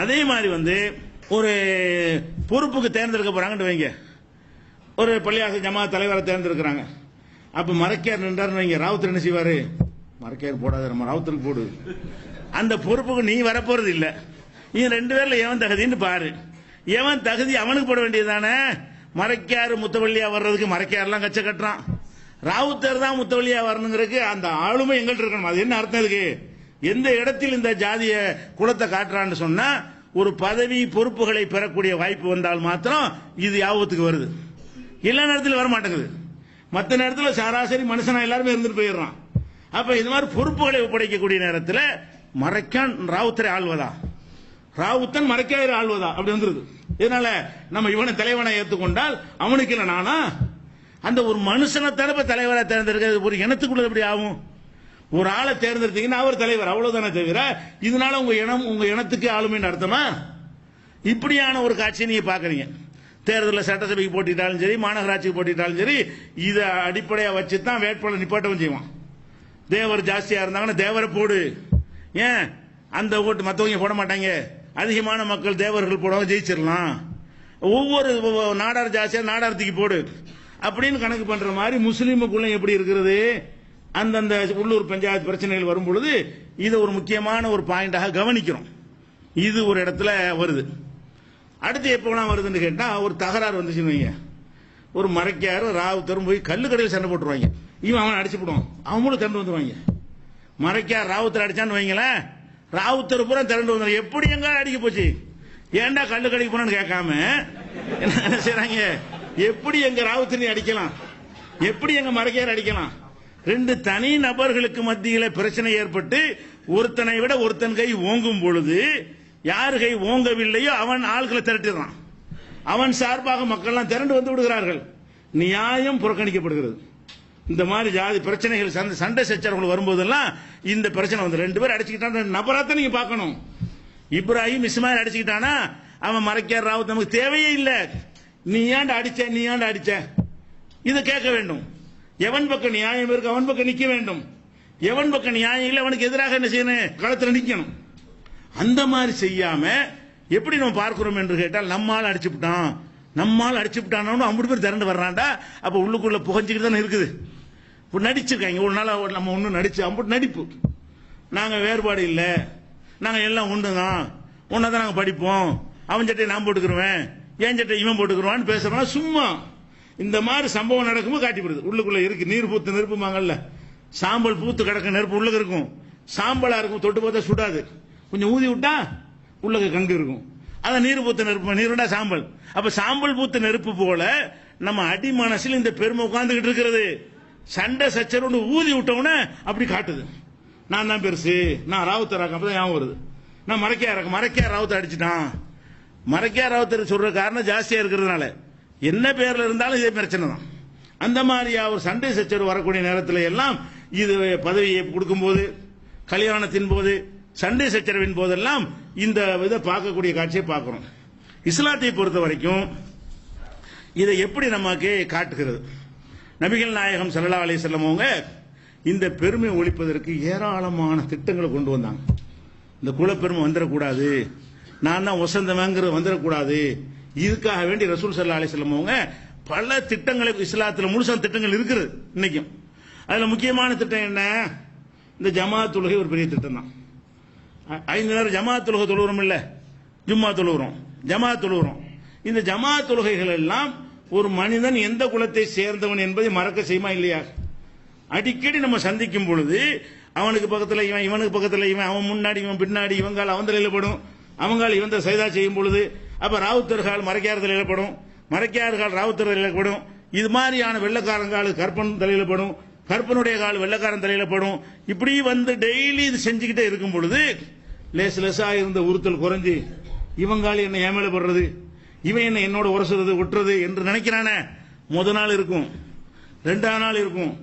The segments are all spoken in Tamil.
அதே மாதிரி வந்து ஒரு பொறுப்புக்கு தேர்ந்தெடுக்க போறாங்கன்னு வைங்க. ஒரு பள்ளியாச ஜமாத் தலைவரை தேர்ந்தெடுக்கிறாங்க. அப்ப மரக்கையார் நின்றாருன்னு வைங்க. ராவுத்தர் என்ன செய்வாரு? மரக்கையார் போடாத நம்ம ராவுத்தருக்கு போடு. அந்த பொறுப்புக்கு நீ வரப்போறது இல்ல. இவன் ரெண்டு பேர்ல எவன் தகுதின்னு பாரு. எவன் தகுதி அவனுக்கு போட வேண்டியதுதானே? மரக்கையார் முத்தவள்ளியா வர்றதுக்கு மரக்கையார்லாம் கச்ச கட்டுறான். ராவுத்தர் தான் முத்தவள்ளியா வரணுங்கிறதுக்கு அந்த ஆளுமை எங்கள்கிட்ட இருக்கணும். அது என்ன அர்த்தம் இருக்கு எந்த இடத்தில் இந்த ஜாதிய குலத்தை காட்டுறான்னு சொன்னா ஒரு பதவி பொறுப்புகளை பெறக்கூடிய வாய்ப்பு வந்தால் மாத்திரம் இது யாபத்துக்கு வருது. எல்லா நேரத்திலும் வர மாட்டேங்குது மற்ற நேரத்தில் சராசரி மனுஷனா எல்லாருமே இருந்துட்டு போயிடுறான். அப்ப இது மாதிரி பொறுப்புகளை ஒப்படைக்கக்கூடிய நேரத்தில் மறைக்கான் ராவுத்தரை ஆள்வதா? ராவுத்தன் மறைக்காயிர ஆள்வதா? அப்படி வந்துருது. இதனால நம்ம இவனை தலைவனை ஏற்றுக்கொண்டால் அவனுக்கு இல்லை நானா? அந்த ஒரு மனுஷனை தரப்ப தலைவரை தேர்ந்தெடுக்கிறது ஒரு இனத்துக்குள்ள எப்படி ஆகும்? ஒரு ஆளை தேர்ந்தெடுத்தீங்கன்னா அவர் தலைவர். அவ்வளவுதானே தவிர இதனால உங்க இனம் உங்க இனத்துக்கு ஆளுமைன்னு அர்த்தமா? இப்படியான ஒரு காட்சியை நீங்க பாக்குறீங்க தேர்தலில் சட்டசபைக்கு போட்டிட்டாலும் சரி மாநகராட்சிக்கு போட்டிட்டாலும் சரி இதை அடிப்படையாக வச்சு தான் வேட்பாளர் நிப்பாட்டவும் செய்வான். தேவர் ஜாஸ்தியா இருந்தாங்கன்னா தேவரை போடு. ஏன்? அந்த ஓட்டு மற்றவங்க போட மாட்டாங்க. அதிகமான மக்கள் தேவர்கள் போடவும் ஜெயிச்சிடலாம். ஒவ்வொரு நாடார் ஜாஸ்தியா நாடார்த்திக்கு போடு. அப்படின்னு கணக்கு பண்ற மாதிரி முஸ்லீமுக்குள்ள எப்படி இருக்கிறது? அந்தந்த உள்ளூர் பஞ்சாயத்து பிரச்சனைகள் வரும் பொழுது இதை ஒரு முக்கியமான ஒரு பாயிண்டாக கவனிக்கிறோம். இது ஒரு இடத்துல வருது. அடுத்து எப்போலாம் வருதுன்னு கேட்டால் ஒரு தகராறு வந்துச்சுன்னு வைங்க. ஒரு மறைக்காரு ராவுத்தரும் போய் கல்லு கடையில் சண்டை போட்டுருவாங்க. இவன் அவனை அடிச்சு போடுவான். அவங்களும் திரண்டு வந்துடுவாங்க மறைக்கார் ராவுத்தர் அடிச்சான்னு வைங்களேன். ராவுத்தர் பூரா திரண்டு வந்துடும் எப்படி எங்க அடிக்க போச்சு? ஏன்டா கல்லு கடைக்கு போனான்னு கேட்காம? என்ன செய்றாங்க? எப்படி எங்க ராவுத்தர் அடிக்கலாம்? எப்படி எங்க மறைக்கார் அடிக்கலாம்? ரெண்டு தனி நபர்களுக்கு மத்தியில் பிரச்சனை ஏற்பட்டு ஒருத்தனை விட ஒருத்தன் கை ஓங்கும் பொழுது யார் கை ஓங்கவில்லையோ அவன் ஆள்களை திரட்டிடுறான். அவன் சார்பாக மக்கள்லாம் திரண்டு வந்து விடுகிறார்கள். நியாயம் புறக்கணிக்கப்படுகிறது. இந்த மாதிரி ஜாதி பிரச்சனைகள் சண்டை சண்டை சச்சரவுகள் வரும்போதெல்லாம் இந்த பிரச்சனை வந்து ரெண்டு பேர் அடிச்சுக்கிட்டான் நபராத்தான் நீங்க பார்க்கணும். இப்ராஹிம் இஸ்மாயில் அடிச்சுக்கிட்டானா? அவன் மறைக்கார் ராவுத். நமக்கு தேவையே இல்லை. நீ ஏன்டா அடிச்ச? நீ ஏன்டா அடிச்ச? இதை கேட்க வேண்டும். எவன் பக்கம் நியாயம் இருக்கு அவன் பக்கம் நிக்க வேண்டும். எவன் பக்கம் நியாயம் இல்லை அவனுக்கு எதிராக என்ன செய்யணும்? களத்துல நிக்கணும். அந்த மாதிரி செய்யாம எப்படி நம்ம பார்க்கிறோம் என்று கேட்டால் நம்மால் அடிச்சுட்டான் நம்மால் அடிச்சுட்டானு அம்பது பேர் திரண்டு வர்றான்டா. அப்ப உள்ளுக்குள்ள புகஞ்சுக்கிட்டு தானே இருக்குது. இப்போ நடிச்சிருக்காங்க. ஒரு நாள் நம்ம ஒன்றும் நடிச்சு அம்புட்டு நடிப்பு. நாங்கள் வேறுபாடு இல்லை. நாங்கள் எல்லாம் ஒன்று தான் ஒன்றா தான் நாங்கள் படிப்போம். அவன் சட்டையை நான் போட்டுக்கிருவேன். என் சட்டை இவன் போட்டுக்கிறவான்னு பேசுகிறான் சும்மா. இந்த மாதிரி சம்பவம் நடக்கும்போது காட்டிப்படுது உள்ளுக்குள்ள இருக்கு. நீர் பூத்து நெருப்புமாங்கல்ல. சாம்பல் பூத்து கிடக்க நெருப்பு உள்ளுக்கு இருக்கும். சாம்பலா இருக்கும். தொட்டு பார்த்தா சுடாது. கொஞ்சம் ஊதி விட்டா உள்ளுக்கு கங்கு இருக்கும். அதான் நீர் பூத்து நெருப்பு. நீர் விட்டா சாம்பல். அப்ப சாம்பல் பூத்து நெருப்பு போல நம்ம அடி மனசில் இந்த பெருமை உட்கார்ந்துகிட்டு இருக்கிறது. சண்டை சச்சரவுன்னு ஊதி விட்டவுடனே அப்படி காட்டுது. நான் தான் பெருசு. நான் ராவுத்தராக்க அப்பதான் ஞாபகம் வருது. நான் மறைக்கையா மறைக்கையா ராவுத்தர் அடிச்சுட்டான். மறைக்கையா ராவுத்தர் சொல்ற காரணம் ஜாஸ்தியா இருக்கிறதுனால. என்ன பேர்ல இருந்தாலும் இதே பிரச்சனை தான். அந்த மாதிரியா ஒரு சண்டை சச்சரவு வரக்கூடிய நேரத்தில் எல்லாம் இது பதவியை கொடுக்கும்போது கல்யாணத்தின் போது சண்டை சச்சரவின் போதெல்லாம் இந்த இதை பார்க்கக்கூடிய காட்சியை பார்க்கிறோம். இஸ்லாத்தை பொறுத்த வரைக்கும் இதை எப்படி நமக்கு காட்டுகிறது? நபிகள் நாயகம் சல்லா அலி வஸல்லம் அவங்க இந்த பெருமை ஒழிப்பதற்கு ஏராளமான திட்டங்களை கொண்டு வந்தாங்க. இந்த குலப்பெருமை வந்துடக்கூடாது நான் தான் வசந்தவங்கிற வந்துடக்கூடாது இதுக்காக வேண்டி ரசூல் சல்லா அலைஹி வஸல்லம் அவங்க பல திட்டங்களை இஸ்லாத்தில் முழுசா திட்டங்கள் இருக்குது இன்னைக்கும். அதுல முக்கியமான திட்டம் என்ன? இந்த ஜமாத் தொழுகை ஒரு பெரிய திட்டம் தான். ஐந்து நேரம் ஜமாத் தொழுகை தொழுகிறோம் இல்ல? ஜும்மா தொழுகிறோம் ஜமாத் தொழுகிறோம் இந்த ஜமாத் தொழுகைகள் எல்லாம் ஒரு மனிதன் எந்த குலத்தை சேர்ந்தவன் என்பதை மறக்க செய்யுமா இல்லையா? அடிக்கடி நம்ம சந்திக்கும் பொழுது அவனுக்கு பக்கத்தில் இவன் இவனுக்கு பக்கத்தில் இவன் அவன் முன்னாடி இவன் பின்னாடி இவங்கால் அவன் தலையில படும். அவங்கால் இவன் சைதா செய்யும் பொழுது அப்ப ராவுத்தர்கள் மறைக்கார தலையில படும். மறைக்கார்கள் ராவுத்தர் தலையில படும். இது மாதிரியான வெள்ளக்காரங்கால் கற்பன் தலையில படும். கற்பனுடைய கால் வெள்ளக்காரன் தலையில படும். இப்படி வந்து டெய்லி இது செஞ்சுக்கிட்டே இருக்கும் பொழுது லேஸ் லேசா இருந்த உறுத்தல் குறைஞ்சு இவங்கால் என்ன ஏமேல படுறது இவன் என்ன என்னோட உரசுறது ஒட்டுறது என்று நினைக்கிறானே. முத நாள் இருக்கும். ரெண்டாம் நாள் இருக்கும்.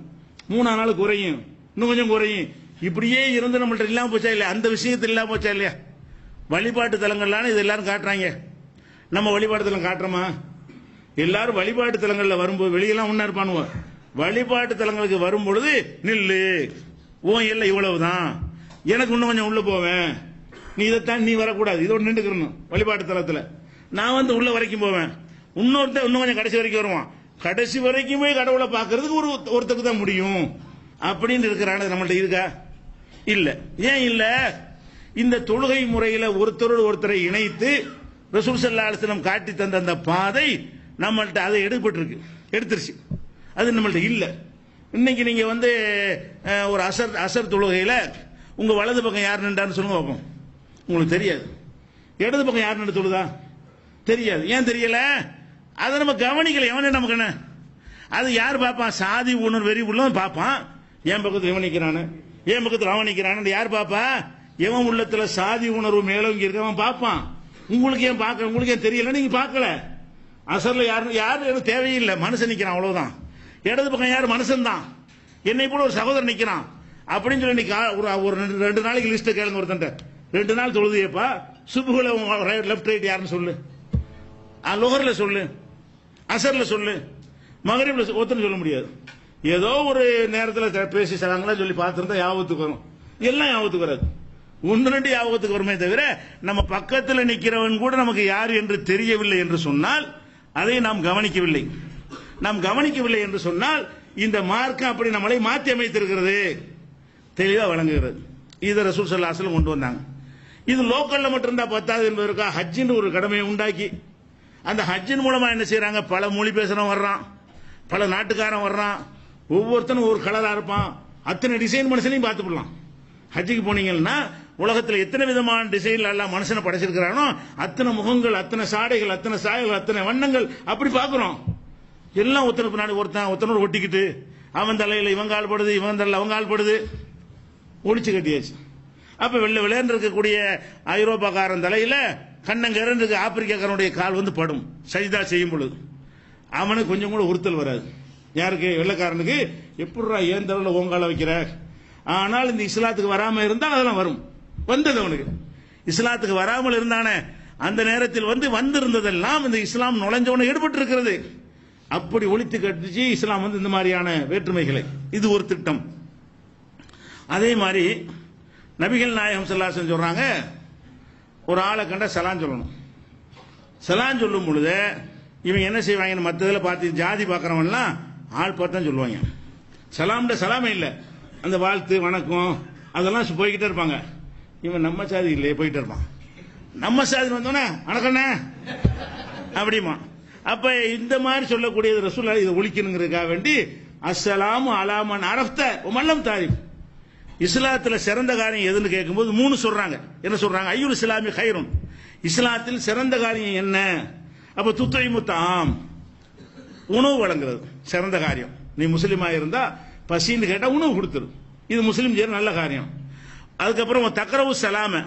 மூணாம் நாள் குறையும். இன்னும் கொஞ்சம் குறையும். இப்படியே இருந்து நம்மள்ட்ட இல்லாம போச்சா இல்லையா? அந்த விஷயத்தில் இல்லாம போச்சா இல்லையா? வழிபாட்டு தலங்கள்லான இது எல்லாரும் காட்டுறாங்க. நம்ம வழிபாட்டு தலம் காட்டுறோமா? எல்லாரும் வழிபாட்டு தலங்கள்ல வரும்போது வெளியெல்லாம் ஒன்னா இருப்பானுவோ? வழிபாட்டு தலங்களுக்கு வரும் பொழுது நில்லு உன் இல்லை இவ்வளவுதான். எனக்கு இன்னும் கொஞ்சம் உள்ள போவேன். நீ இதைத்தான் நீ வரக்கூடாது. இதோடு நின்றுக்கணும் வழிபாட்டு தலத்துல. நான் வந்து உள்ள வரைக்கும் போவேன். இன்னொருத்தன் இன்னும் கொஞ்சம் கடைசி வரைக்கும் வருவான். கடைசி வரைக்குமே கடவுளை பார்க்கறதுக்கு ஒரு ஒருத்தருக்கு தான் முடியும். அப்படின்னு இருக்கிறான நம்மள்ட்ட இருக்கா? இல்ல. ஏன் இல்ல? இந்த தொழுகை முறையில ஒருத்தரோடு ஒருத்தரை இணைத்து ரசூல் சல்லா அலிஸ்லம் காட்டி தந்த அந்த பாதை நம்மள்கிட்ட அதை எடுபட்டிருக்கு எடுத்துருச்சு. அது நம்மள்கிட்ட இல்லை. இன்னைக்கு நீங்க வந்து ஒரு அசர் அசர் தொழுகையில உங்க வலது பக்கம் யார் நின்றான்னு சொல்லுங்க பார்ப்போம் உங்களுக்கு தெரியாது. இடது பக்கம் யார் நின்று தொழுதா? தெரியாது. ஏன் தெரியல? அதை நம்ம கவனிக்கல. எவனே நமக்கு என்ன? அது யார் பார்ப்பான் சாதி உணர்வு வெறி உள்ளவன் பார்ப்பான் என் பக்கத்தில் கவனிக்கிறானு என் பக்கத்தில் அவன் நிக்கிறானு. யார் பார்ப்பா எவன் உள்ளத்துல சாதி உணர்வு மேலோங்கி இருக்கவன் பார்ப்பான் உங்களுக்கு ஏன் பார்க்க உங்களுக்கு ஏன் தெரியல? நீங்க பார்க்கல. அசர்ல யாரு யாரு எதுவும் தேவையில்லை. மனுஷன் நிக்கிறான் அவ்வளவுதான். இடது பக்கம் யார்? மனுஷன் தான் என்னை போல ஒரு சகோதரன் நிக்கிறான். அப்படின்னு சொல்லி ஒரு ஒரு ரெண்டு- ரெண்டு நாளைக்கு லிஸ்ட் கேளுங்க ஒருத்தன்ட்ட. ரெண்டு நாள் தொழுதியப்பா. சுபுகுல லெஃப்ட் ரைட் யாருன்னு சொல்லு. ஆ, சொல்லு. அசர்ல சொல்லு. மகரிப்ல ஒருத்தன் சொல்ல முடியாது. ஏதோ ஒரு நேரத்தில் பேசி சலாங்களா சொல்லி பார்த்துருந்தா யாபத்துக்கு வரும். எல்லாம் யாபத்துக்கு வராது. உன்னுடைய ரெண்டு வருமே தவிர நம்ம பக்கத்தில் நிற்கிறவன் கூட நமக்கு யார் என்று தெரியவில்லை என்று சொன்னால் அதை நாம் கவனிக்கவில்லை. நாம் கவனிக்கவில்லை என்று சொன்னால் இந்த மார்க்கம் அப்படி நம்மளை மாற்றி அமைத்திருக்கிறது. தெளிவாக வழங்குகிறது. இதை ரசூல் சல்லாசலம் கொண்டு வந்தாங்க. இது லோக்கல்ல மட்டும் இருந்தா பத்தாது என்பதற்காக ஹஜ்ஜின்னு ஒரு கடமையை உண்டாக்கி அந்த ஹஜ்ஜின் மூலமா என்ன செய்யறாங்க பல மொழி பேசுறவன் வர்றான் பல நாட்டுக்காரன் வர்றான் ஒவ்வொருத்தனும் ஒரு கலரா இருப்பான். அத்தனை டிசைன் மனுஷனையும் பார்த்துக்கலாம். ஹஜ்ஜுக்கு போனீங்கன்னா உலகத்தில் எத்தனை விதமான டிசைன்ல எல்லாம் மனுஷனை படைச்சிருக்கிறானோ அத்தனை முகங்கள் அத்தனை சாடைகள் அத்தனை சாயல்கள் அத்தனை வண்ணங்கள் அப்படி பார்க்கிறோம். எல்லாம் ஒருத்தனை பின்னாடி ஒருத்தன் ஒருத்தனோட ஒட்டிக்கிட்டு அவன் தலையில இவன் கால்படுது இவன் தலையில் அவன் கால்படுது ஒழிச்சு கட்டியாச்சு. அப்ப வெள்ள விளையாண்டு இருக்கக்கூடிய ஐரோப்பாக்காரன் தலையில கண்ணங்கரன் ஆப்பிரிக்காக்காரனுடைய கால் வந்து படும். சஜிதா செய்யும் பொழுது. அவனுக்கு கொஞ்சம் கூட உறுத்தல் வராது. யாருக்கு? வெள்ளைக்காரனுக்கு. எப்படிடா ஏன் தலையில ஓங்கால வைக்கிற? ஆனால் இந்த இஸ்லாத்துக்கு வராம இருந்தால் அதெல்லாம் வரும். வந்தது அவனுக்கு. இஸ்லாத்துக்கு வராமல் இருந்தானே அந்த நேரத்தில் வந்து வந்திருந்ததெல்லாம் இந்த இஸ்லாம் நுழைஞ்சவன ஈடுபட்டு இருக்கிறது அப்படி ஒழித்து கட்டிச்சு இஸ்லாம் வந்து இந்த மாதிரியான வேற்றுமைகளை. இது ஒரு திட்டம். அதே மாதிரி நபிகள் நாயகம் செல்லாசன் சொல்றாங்க ஒரு ஆளை கண்ட சலான் சொல்லணும். சலான் சொல்லும் பொழுது இவங்க என்ன செய்வாங்கன்னு மற்றதில் பார்த்து ஜாதி பார்க்குறவன்லாம் ஆள் பார்த்தா சொல்லுவாங்க. சலாம்ட சலாமே இல்லை. அந்த வாழ்த்து வணக்கம் அதெல்லாம் போய்கிட்டே இருப்பாங்க. இவன் நம்ம சாதி இல்லையே போயிட்டு இருப்பான் நம்ம சாதி வந்தோன்னே வணக்கண்ணே அப்படிமா அப்ப இந்த மாதிரி சொல்லக்கூடியது ரசூல்லா இதை ஒழிக்கணுங்கிறதுக்காக வேண்டி அஸ்ஸலாமு அலாமன் அரப்த மல்லம் தாரிஃப். இஸ்லாத்தில் சிறந்த காரியம் எதுன்னு கேட்கும்போது மூணு சொல்றாங்க. என்ன சொல்றாங்க? ஐயூர் இஸ்லாமி ஹைரும் இஸ்லாத்தில் சிறந்த காரியம் என்ன? அப்ப துத்தை முத்தாம் உணவு வழங்குறது. சிறந்த காரியம். நீ முஸ்லீமா இருந்தா பசின்னு கேட்டா உணவு கொடுத்துரு. இது முஸ்லீம் செய்யற நல்ல காரியம். அதுக்கப்புறம் தக்கரவு சலாம.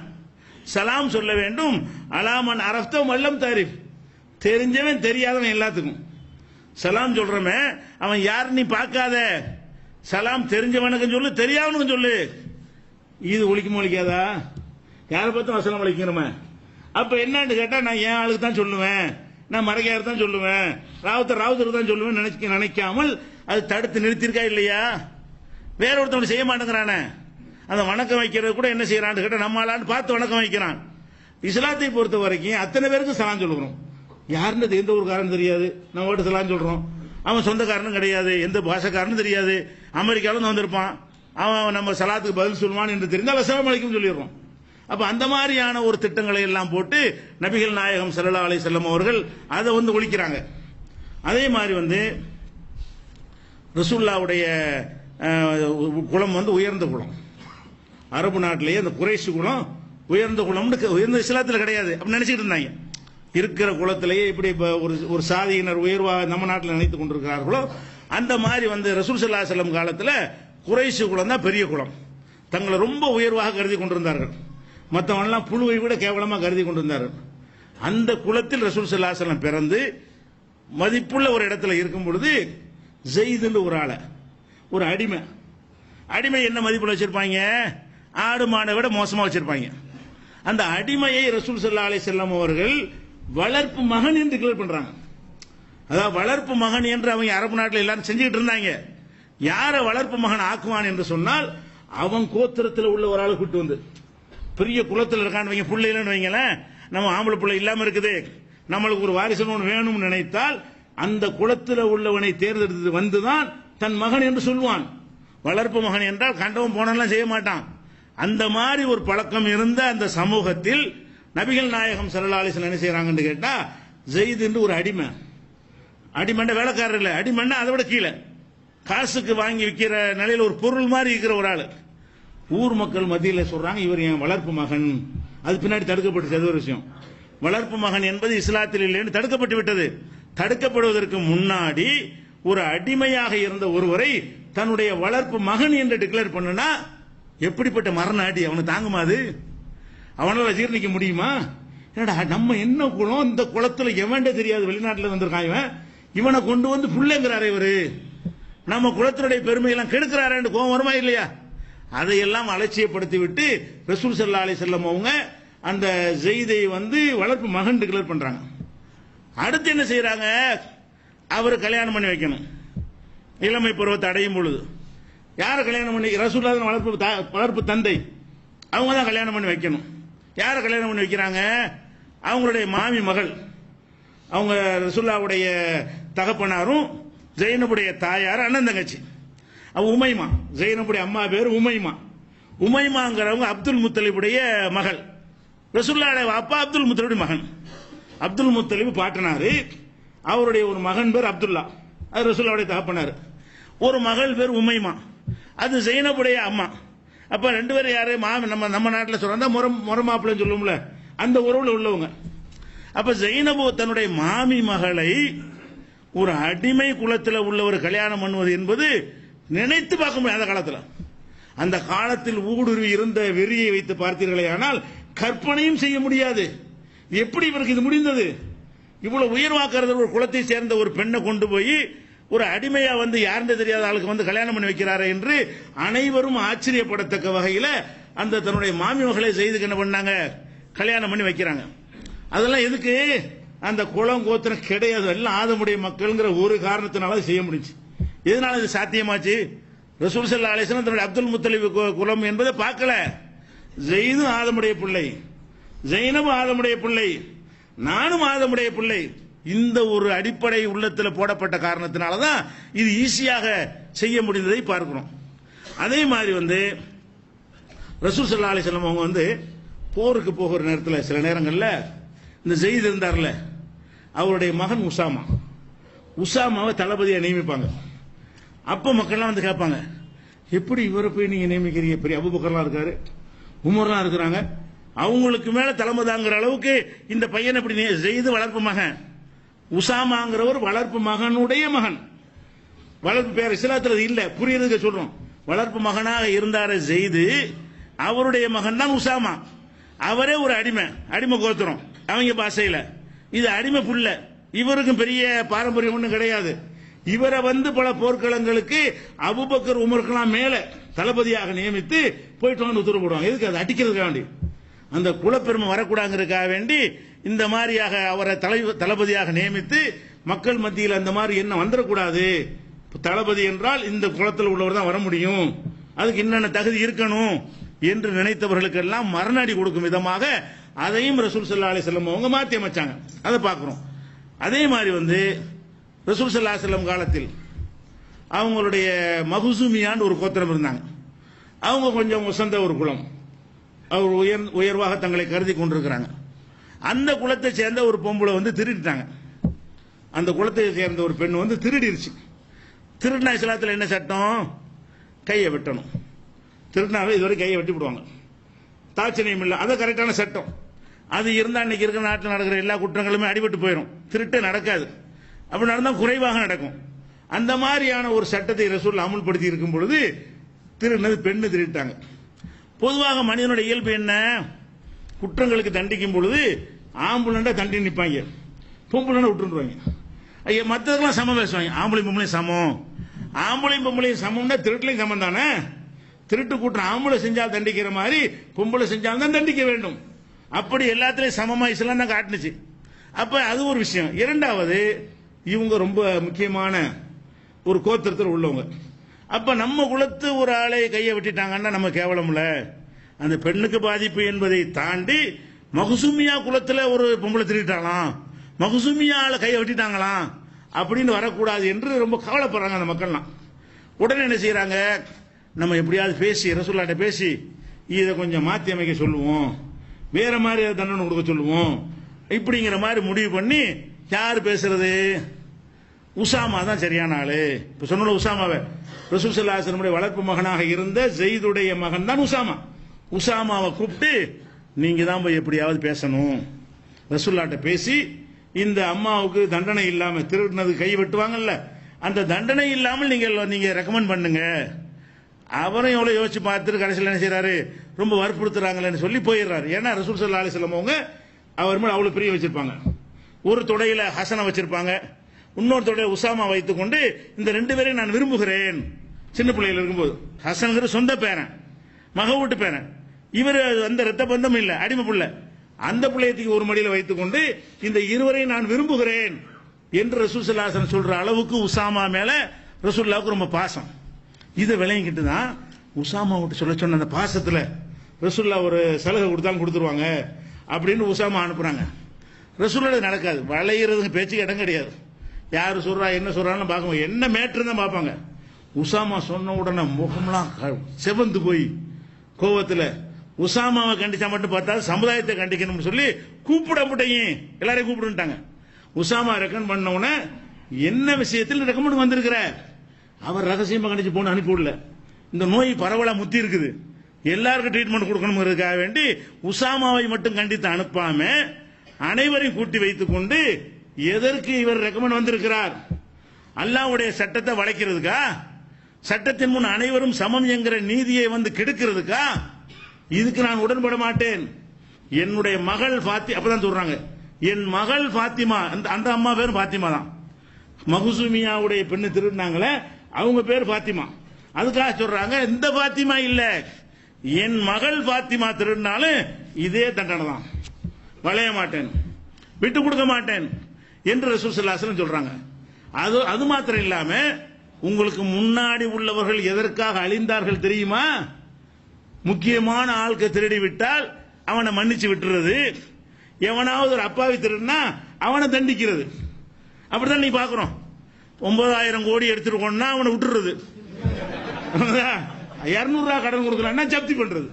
சலாம் சொல்ல வேண்டும். அலாமன் அரப்தோ மல்லம் தாரிஃப். தெரிஞ்சவன் தெரியாதவன் எல்லாத்துக்கும். சலாம் சொல்றமே அவன் யார் நீ பார்க்காத. சலாம் தெரிஞ்சவனுக்கும் சொல்லு தெரியாதவனுக்கும் சொல்லு. இது ஒழிக்குமா ஒழிக்காதா? யாரை பார்த்தும் அசலாம் ஒழிக்கிறோமே அப்ப என்னன்னு கேட்டா நான் என் ஆளுக்கு தான் சொல்லுவேன். நான் மரகையார் தான் சொல்லுவேன். ராவுத்தர் ராவுத்தர் தான் சொல்லுவேன். நினைக்க நினைக்காமல் அது தடுத்து நிறுத்திருக்கா இல்லையா? வேற ஒருத்தவன் செய்ய மாட்டேங்கிறானே. அந்த வணக்கம் வைக்கிறது கூட என்ன செய்யறான்னு கேட்டால் நம்ம ஆளான்னு பார்த்து வணக்கம் வைக்கிறான். இஸ்லாத்தை பொறுத்த வரைக்கும் அத்தனை பேருக்கு சலான் சொல்லுகிறோம். யாருன்னு எந்த ஊருக்காரன் தெரியாது. நம்ம வீட்டு சலான் சொல்றோம். அவன் சொந்தக்காரனும் கிடையாது. எந்த பாஷக்காரனும் தெரியாது. அமெரிக்காவிலும் வந்திருப்பான். அவன் நம்ம சலாத்துக்கு பதில் சொல்லுவான் என்று தெரிந்தால் அஸ்ஸலாமு அலைக்கும் சொல்லிடுறோம். அப்ப அந்த மாதிரியான ஒரு திட்டங்களை எல்லாம் போட்டு நபிகள் நாயகம் சல்லா அலி செல்லம் அவர்கள் அதை வந்து ஒழிக்கிறாங்க. அதே மாதிரி வந்து ரசூல்லாவுடைய குளம் வந்து உயர்ந்த குளம். அரபு நாட்டிலேயே அந்த குறைசு குலம் உயர்ந்த குலம்னு உயர்ந்த இஸ்லாத்தில் கிடையாது. அப்படின்னு நினைச்சிட்டு இருந்தாங்க. இருக்கிற குலத்திலேயே இப்படி ஒரு ஒரு சாதியினர் உயர்வாக நம்ம நாட்டில் நினைத்துக் கொண்டிருக்கிறார்களோ அந்த மாதிரி வந்து ரசூல் சல்லா செல்லம் காலத்தில் குறைசு குலம் தான் பெரிய குலம். தங்களை ரொம்ப உயர்வாக கருதி கொண்டிருந்தார்கள். மற்றவன்லாம் புழுவை விட கேவலமாக கருதி கொண்டிருந்தார்கள். அந்த குலத்தில் ரசூல் சல்லா செல்லம் பிறந்து மதிப்புள்ள ஒரு இடத்துல இருக்கும் பொழுது ஜெயிதுன்னு ஒரு ஆளை ஒரு அடிமை. அடிமை என்ன மதிப்புள்ள வச்சிருப்பாங்க? ஆடு மாடை விட மோசமா வச்சிருப்பாங்க. அந்த அடிமையை ரசூல் சல்லா அலி செல்லம் அவர்கள் வளர்ப்பு மகன் என்று கிளர் பண்றாங்க. அதாவது வளர்ப்பு மகன் என்று அவங்க அரபு நாட்டில் எல்லாரும் செஞ்சுக்கிட்டு இருந்தாங்க. யாரை வளர்ப்பு மகன் ஆக்குவான் என்று சொன்னால் அவன் கோத்திரத்தில் உள்ள ஒரு ஆளை கூட்டு வந்து பெரிய குளத்தில் இருக்கான்னு வைங்க இல்லைன்னு வைங்களேன் நம்ம ஆம்பளை பிள்ளை இல்லாம இருக்குது. நம்மளுக்கு ஒரு வாரிசு ஒன்று வேணும்னு நினைத்தால் அந்த குளத்தில் உள்ளவனை தேர்ந்தெடுத்து வந்துதான் தன் மகன் என்று சொல்வான் வளர்ப்பு மகன் என்றால் கண்டவன் போனெல்லாம் செய்ய மாட்டான். அந்த மாதிரி ஒரு பழக்கம் இருந்த அந்த சமூகத்தில் நபிகள் நாயகம் சரலாலிசன் என்ன செய்யறாங்கன்னு கேட்டா ஜெயித் என்று ஒரு அடிமை. அடிமண்ட வேலைக்காரர் இல்லை. அடிமண்ட அதை விட கீழே. காசுக்கு வாங்கி விற்கிற நிலையில் ஒரு பொருள் மாதிரி இருக்கிற ஒரு ஆள். ஊர் மக்கள் மத்தியில் சொல்றாங்க இவர் என் வளர்ப்பு மகன். அது பின்னாடி தடுக்கப்பட்டு அது ஒரு விஷயம். வளர்ப்பு மகன் என்பது இஸ்லாத்தில் இல்லைன்னு தடுக்கப்பட்டு விட்டது. தடுக்கப்படுவதற்கு முன்னாடி ஒரு அடிமையாக இருந்த ஒருவரை தன்னுடைய வளர்ப்பு மகன் என்று டிக்ளேர் பண்ணுனா எப்படிப்பட்ட மரண அடி தாங்குமா அது? அவனால ஜீர்ணிக்க முடியுமா? என்னடா நம்ம என்ன குளம் இந்த குளத்துல எவன்டே தெரியாது வெளிநாட்டுல வந்திருக்கான் இவன். இவனை கொண்டு வந்து புள்ளைங்கிறாரு இவரு. நம்ம குளத்தினுடைய பெருமையெல்லாம் கெடுக்கிறாரு கோவம் வருமா இல்லையா? அதையெல்லாம் அலட்சியப்படுத்தி விட்டு ரசூல் சல்லா அலி செல்லம் அவங்க அந்த செய்தியை வந்து வளர்ப்பு மகன் டிக்ளேர் பண்றாங்க. அடுத்து என்ன செய்யறாங்க அவர் கல்யாணம் பண்ணி வைக்கணும். இளமை பருவத்தை அடையும் பொழுது. யாரை கல்யாணம் பண்ணி ரசூல்லாதன் வளர்ப்பு வளர்ப்பு தந்தை அவங்க தான் கல்யாணம் பண்ணி வைக்கணும். யாரை கல்யாணம் பண்ணி வைக்கிறாங்க? அவங்களுடைய மாமி மகள். அவங்க ரசுல்லாவுடைய தகப்பனாரும் ஜெயினபுடைய தாயார் அண்ணன் தங்கச்சி. அவன் உமைமா. ஜெயினபுடைய அம்மா பேர் உமைமா. உமைமாங்கிறவங்க அப்துல் முத்தலிபுடைய மகள். ரசுல்லாவுடைய அப்பா அப்துல் முத்தலிபுடைய மகன். அப்துல் முத்தலிபு பாட்டனாரு. அவருடைய ஒரு மகன் பேர் அப்துல்லா. அது ரசுல்லாவுடைய தகப்பனார். ஒரு மகள் பேர் உமைமா. அது ஜெயினபுடைய அம்மா. அப்ப ரெண்டு பேரும் யாரு? மாமி நம்ம நம்ம நாட்டில் சொல்றா முறம் முறமாப்பிள்ளைன்னு சொல்லுவோம்ல. அந்த உறவுல உள்ளவங்க. அப்ப ஜெயினபு தன்னுடைய மாமி மகளை ஒரு அடிமை குலத்தில் உள்ளவர் கல்யாணம் பண்ணுவது என்பது நினைத்து பார்க்க முடியாது அந்த காலத்தில். அந்த காலத்தில் ஊடுருவி இருந்த வெறியை வைத்து பார்த்தீர்களே ஆனால் கற்பனையும் செய்ய முடியாது. எப்படி இவருக்கு இது முடிந்தது? இவ்வளவு உயர்வாக்குறது ஒரு குலத்தை சேர்ந்த ஒரு பெண்ணை கொண்டு போய் ஒரு அடிமையா வந்து யாருன்னு தெரியாத ஆளுக்கு வந்து கல்யாணம் பண்ணி வைக்கிறாரு என்று அனைவரும் ஆச்சரியப்படத்தக்க வகையில அந்த தன்னுடைய மாமி மகளை செய்து என்ன பண்ணாங்க? கல்யாணம் பண்ணி வைக்கிறாங்க. அதெல்லாம் எதுக்கு? அந்த குளம் கோத்திரம் கிடையாது எல்லாம் ஆதமுடைய மக்கள்ங்கிற ஒரு காரணத்தினால செய்ய முடிஞ்சு. எதனால இது சாத்தியமாச்சு? ரசூல் சல்லா அலிஸ்லாம் தன்னுடைய அப்துல் முத்தலிப் கு- குலம் என்பதை பார்க்கல. ஜெயினும் ஆதமுடைய பிள்ளை. ஜெயினும் ஆதமுடைய பிள்ளை. நானும் ஆதமுடைய பிள்ளை. இந்த ஒரு அடிப்படை உள்ளத்தில் போடப்பட்ட காரணத்தினால தான் இது ஈஸியாக செய்ய முடிந்ததை பார்க்கிறோம். அதே மாதிரி வந்து ரசூல் சல்லா அலிஸ்லாம் அவங்க வந்து போருக்கு போகிற நேரத்தில் சில நேரங்களில் இந்த ஜெயித் இருந்தார்ல அவருடைய மகன் உசாமா. உசாமாவை தளபதியை நியமிப்பாங்க. அப்போ மக்கள்லாம் வந்து கேட்பாங்க எப்படி இவரை போய் நீங்க நியமிக்கிறீங்க? பெரிய அபுபக்கர்லாம் இருக்காரு உமர்லாம் இருக்கிறாங்க. அவங்களுக்கு மேல தலைமை தாங்குற அளவுக்கு இந்த பையன் இப்படி செய்து வளர்ப்பு மகன். உசாமாங்கிறவர் வளர்ப்பு மகனுடைய மகன். வளர்ப்பு பேர் இஸ்லாத்துல அது இல்ல புரியுறதுக்கு சொல்றோம். வளர்ப்பு மகனாக இருந்தார செய்து அவருடைய மகன் தான் உசாமா. அவரே ஒரு அடிமை அடிமை கோத்திரம் அவங்க பாசையில இது அடிமை புள்ள இவருக்கும் பெரிய பாரம்பரியம் ஒன்றும் கிடையாது. இவரை வந்து பல போர்க்களங்களுக்கு அபுபக்கர் உமருக்கெல்லாம் மேல தளபதியாக நியமித்து போயிட்டு வந்து உத்தரவு போடுவாங்க. எதுக்கு அது அடிக்கிறதுக்காக வேண்டி? அந்த குலப்பெருமை வரக்கூடாங்கிறதுக்காக வேண்டி இந்த மாதிரியாக அவரை தலை தளபதியாக நியமித்து மக்கள் மத்தியில் அந்த மாதிரி என்ன வந்துடக்கூடாது? தளபதி என்றால் இந்த குளத்தில் உள்ளவர் தான் வர முடியும். அதுக்கு என்னென்ன தகுதி இருக்கணும் என்று நினைத்தவர்களுக்கெல்லாம் மரணடி கொடுக்கும் விதமாக அதையும் ரசூல் சல்லா அலி செல்லம் அவங்க மாற்றி அமைச்சாங்க. அதை பார்க்குறோம். அதே மாதிரி வந்து ரசூல் சல்லா செல்லம் காலத்தில் அவங்களுடைய மகுசுமியான்னு ஒரு கோத்திரம் இருந்தாங்க. அவங்க கொஞ்சம் உசந்த ஒரு குலம். அவர் உயர் உயர்வாக தங்களை கருதி கொண்டிருக்கிறாங்க. அந்த குலத்தை சேர்ந்த ஒரு பொம்பளை வந்து திருடிட்டாங்க. அந்த குலத்தை சேர்ந்த ஒரு பெண் வந்து திருடிருச்சு. திருடினா இஸ்லாத்தில் என்ன சட்டம்? கையை வெட்டணும். திருடினாவே இதுவரை கையை வெட்டி விடுவாங்க. தாட்சணியம் இல்லை. அது கரெக்டான சட்டம். அது இருந்தால் இன்னைக்கு இருக்கிற நாட்டில் நடக்கிற எல்லா குற்றங்களுமே அடிபட்டு போயிடும் திருட்டு நடக்காது. அப்படி நடந்தால் குறைவாக நடக்கும். அந்த மாதிரியான ஒரு சட்டத்தை ரசூல் அமுல்படுத்தி இருக்கும் பொழுது திருடினது பெண்ணு திருட்டாங்க பொதுவாக மனிதனுடைய இயல்பு என்ன? குற்றங்களுக்கு தண்டிக்கும் பொழுது ஆம்புலண்டா தண்டி நிற்பாங்க பொம்புலண்டா விட்டுருவாங்க. ஐயா மற்றதுக்கெல்லாம் சமம் பேசுவாங்க ஆம்பளை பொம்பளையும் சமம். ஆம்பளையும் பொம்பளையும் சமம்னா திருட்டுலையும் சமம் தானே? திருட்டு கூட்டம் ஆம்பளை செஞ்சால் தண்டிக்கிற மாதிரி பொம்பளை செஞ்சால் தான் தண்டிக்க வேண்டும். அப்படி எல்லாத்துலேயும் சமமா இஸ்லாம் தான் காட்டுனுச்சு. அப்ப அது ஒரு விஷயம். இரண்டாவது இவங்க ரொம்ப முக்கியமான ஒரு கோத்திரத்தில் உள்ளவங்க. அப்ப நம்ம குலத்து ஒரு ஆளை கையை வெட்டிட்டாங்கன்னா நம்ம கேவலம்ல. அந்த பெண்ணுக்கு பாதிப்பு என்பதை தாண்டி மகுசுமியா குலத்தில் ஒரு பொம்பளை திருட்டாலாம் மகுசுமியால கையை வெட்டிட்டாங்களாம். அப்படின்னு வரக்கூடாது என்று ரொம்ப கவலைப்படுறாங்க அந்த மக்கள்லாம். உடனே என்ன செய்யறாங்க நம்ம எப்படியாவது பேசி ரசூல்லாட்ட பேசி இதை கொஞ்சம் மாத்தி அமைக்க சொல்லுவோம். வேற மாதிரி தண்டனை கொடுக்க சொல்லுவோம். இப்படிங்கிற மாதிரி முடிவு பண்ணி யார் பேசுறது? உசாமா தான் சரியான ஆளு. இப்ப சொன்ன உசாமாவை. ரசூசல்லாசனுடைய வளர்ப்பு மகனாக இருந்த ஜெயிதுடைய மகன் தான் உசாமா. உசாமாவை கூப்பிட்டு நீங்க தான் போய் எப்படியாவது பேசணும். ரசூல்லாட்ட பேசி இந்த அம்மாவுக்கு தண்டனை இல்லாம திருடினது கை வெட்டுவாங்கல்ல அந்த தண்டனை இல்லாமல் நீங்க நீங்க ரெக்கமெண்ட் பண்ணுங்க. அவரும் எவ்வளவு யோசிச்சு பார்த்துட்டு கடைசியில் என்ன செய்யறாரு ரொம்ப வற்புறுத்துறாங்களேன்னு சொல்லி போயிடுறாரு. ஏன்னா ரசூல் சல்லா அலிஸ்லாம் அவங்க அவர் மேல அவ்வளவு பிரிய வச்சிருப்பாங்க. ஒரு தொடையில ஹசனை வச்சிருப்பாங்க. இன்னொரு தொடையில உசாமா வைத்துக்கொண்டு இந்த ரெண்டு பேரையும் நான் விரும்புகிறேன். சின்ன பிள்ளைகள் இருக்கும்போது ஹசனுங்கிற சொந்த பேரன் மக வீட்டு பேரன். இவர் அந்த ரத்த பந்தம் இல்ல அடிமை புள்ள. அந்த பிள்ளையத்துக்கு ஒரு மடியில் வைத்துக்கொண்டு இந்த இருவரையும் நான் விரும்புகிறேன் என்று ரசூசல்லாசன் சொல்ற அளவுக்கு உசாமா மேல ரசூல்லாவுக்கு ரொம்ப பாசம். இதை விளங்கிக்கிட்டு தான் உசாமா விட்டு சொல்ல சொன்ன அந்த பாசத்துல ரசூல்லா ஒரு சலுகை கொடுத்தாலும் கொடுத்துருவாங்க அப்படின்னு உசாமா அனுப்புறாங்க. ரசூல்லா நடக்காது. வளையிறதுக்கு பேச்சுக்கு இடம் கிடையாது. யார் சொல்றா என்ன சொல்றான்னு பார்க்க என்ன மேட்ரு தான் பார்ப்பாங்க. உசாமா சொன்ன உடனே முகம்லாம் க- செவந்து போய் கோவத்துல உசாமாவை கண்டிச்சா மட்டும் பார்த்தா சமுதாயத்தை கண்டிக்கணும்னு சொல்லி கூப்பிட முட்டையும் எல்லாரையும் கூப்பிடுட்டாங்க உசாமா ரெக்கமெண்ட் பண்ண உடனே என்ன விஷயத்தில் ரெக்கமெண்ட் வந்திருக்கிற? அவர் ரகசியமா கண்டிச்சு போன அனுப்பிவிடல இந்த நோய் பரவலா முத்தி இருக்குது. எல்லாருக்கும் ட்ரீட்மெண்ட் கொடுக்கணுங்கிறதுக்காக வேண்டி உசாமாவை மட்டும் கண்டித்து அனுப்பாம அனைவரையும் கூட்டி வைத்துக் கொண்டு எதற்கு இவர் ரெக்கமெண்ட் வந்திருக்கிறார்? அல்லாவுடைய சட்டத்தை வளைக்கிறதுக்கா? சட்டத்தின் முன் அனைவரும் சமம் என்கிற நீதியை வந்து கெடுக்கிறதுக்கா? இதுக்கு நான் உடன்பட மாட்டேன் என்னுடைய மகள் பாத்தி அப்பதான் சொல்றாங்க. என் மகள் பாத்திமா அந்த அந்த அம்மா பேர் பாத்திமா தான். மகுசுமியாவுடைய பெண்ணு திருடினாங்களே அவங்க பேர் பாத்திமா அதுக்காக சொல்றாங்க இந்த பாத்திமா இல்ல. என் மகள் பாத்திமா திருடினாலும் இதே தண்டனை தான். வளைய மாட்டேன். விட்டு கொடுக்க மாட்டேன் என்று ரசூல் சொல்றாங்க. அது அது மாத்திரம் இல்லாம உங்களுக்கு முன்னாடி உள்ளவர்கள் எதற்காக அழிந்தார்கள் தெரியுமா? முக்கியமான ஆளுக்கு திருடி விட்டால் அவனை மன்னிச்சு விட்டுறது. எவனாவது ஒரு அப்பாவி திருடுனா அவனை தண்டிக்கிறது. அப்படிதான் நீ பாக்குறோம் ஒன்பதாயிரம் கோடி எடுத்துட்டு போனா அவனை விட்டுறது. இருநூறு ரூபாய் கடன் கொடுக்கலன்னா ஜப்தி பண்றது.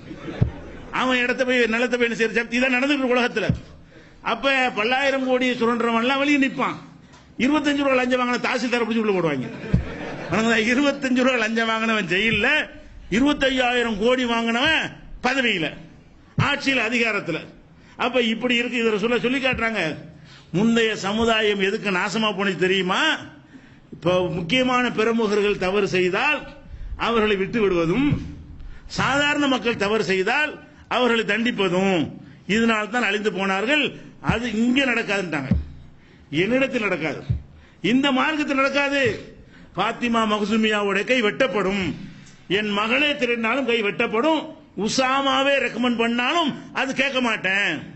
அவன் இடத்த போய் நிலத்தை போய் செய்யற ஜப்தி. தான் நடந்துட்டு உலகத்துல. அப்ப பல்லாயிரம் கோடி சுரண்டவன் வெளியே நிற்பான் இருபத்தஞ்சு ரூபா லஞ்சம் வாங்கின தாசில்தார் பிடிச்சி உள்ள போடுவாங்க. இருபத்தஞ்சு ரூபா லஞ்சம் வாங்கினவன் ஜெயில இருபத்தையாயிரம் கோடி வாங்கினவன் பதவியில் ஆட்சியில் அதிகாரத்தில். அப்ப இப்படி இருக்கு இதை சொல்ல சொல்லி காட்டுறாங்க. முந்தைய சமுதாயம் எதுக்கு நாசமா போனது தெரியுமா? இப்போ முக்கியமான பிரமுகர்கள் தவறு செய்தால் அவர்களை விட்டு விடுவதும் சாதாரண மக்கள் தவறு செய்தால் அவர்களை தண்டிப்பதும். இதனால் தான் அழிந்து போனார்கள். அது இங்கே நடக்காதுன்றாங்க என்னிடத்தில் நடக்காது. இந்த மார்க்கத்தில் நடக்காது. பாத்திமா மகசுமியாவுடைய கை வெட்டப்படும். என் மகளே திருடினாலும் கை வெட்டப்படும். உசாமாவே ரெக்கமெண்ட் பண்ணாலும் அது கேட்க மாட்டேன்.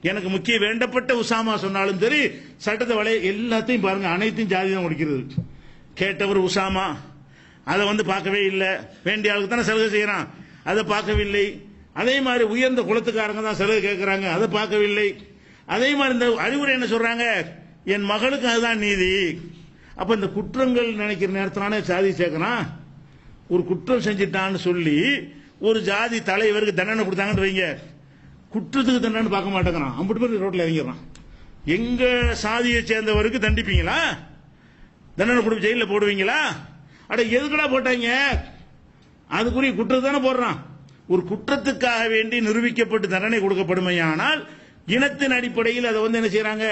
எனக்கு முக்கிய வேண்டப்பட்ட உசாமா சொன்னாலும் சரி சட்டத்தை வளைய எல்லாத்தையும் பாருங்க அனைத்தையும் ஜாதி தான் முடிக்கிறது கேட்டவர் உசாமா. அதை வந்து பார்க்கவே இல்லை. வேண்டிய ஆளுக்கு தானே சலுகை செய்யறான். அதை பார்க்கவில்லை. அதே மாதிரி உயர்ந்த குலத்துக்காரங்க தான் சலுகை கேட்கறாங்க. அதை பார்க்கவில்லை. அதே மாதிரி இந்த அறிவுரை என்ன சொல்றாங்க? என் மகளுக்கு அதுதான் நீதி. அப்ப இந்த குற்றங்கள் நினைக்கிற நேரத்திலான சாதி சேர்க்கிறான். ஒரு குற்றம் செஞ்சிட்டான்னு சொல்லி ஒரு ஜாதி தலைவருக்கு தண்டனை கொடுத்தாங்கன்னு வைங்க. குற்றத்துக்கு தண்டனை பார்க்க மாட்டேங்கிறான். அம்பிட்டு பேர் ரோட்ல இறங்கிடுறான். எங்க சாதியை சேர்ந்தவருக்கு தண்டிப்பீங்களா? தண்டனை கொடுத்து ஜெயில போடுவீங்களா? அட எதுக்குடா போட்டாங்க? அதுக்குரிய குற்றத்தை தானே போடுறான். ஒரு குற்றத்துக்காக வேண்டி நிரூபிக்கப்பட்டு தண்டனை கொடுக்கப்படுமையானால் இனத்தின் அடிப்படையில் அதை வந்து என்ன செய்யறாங்க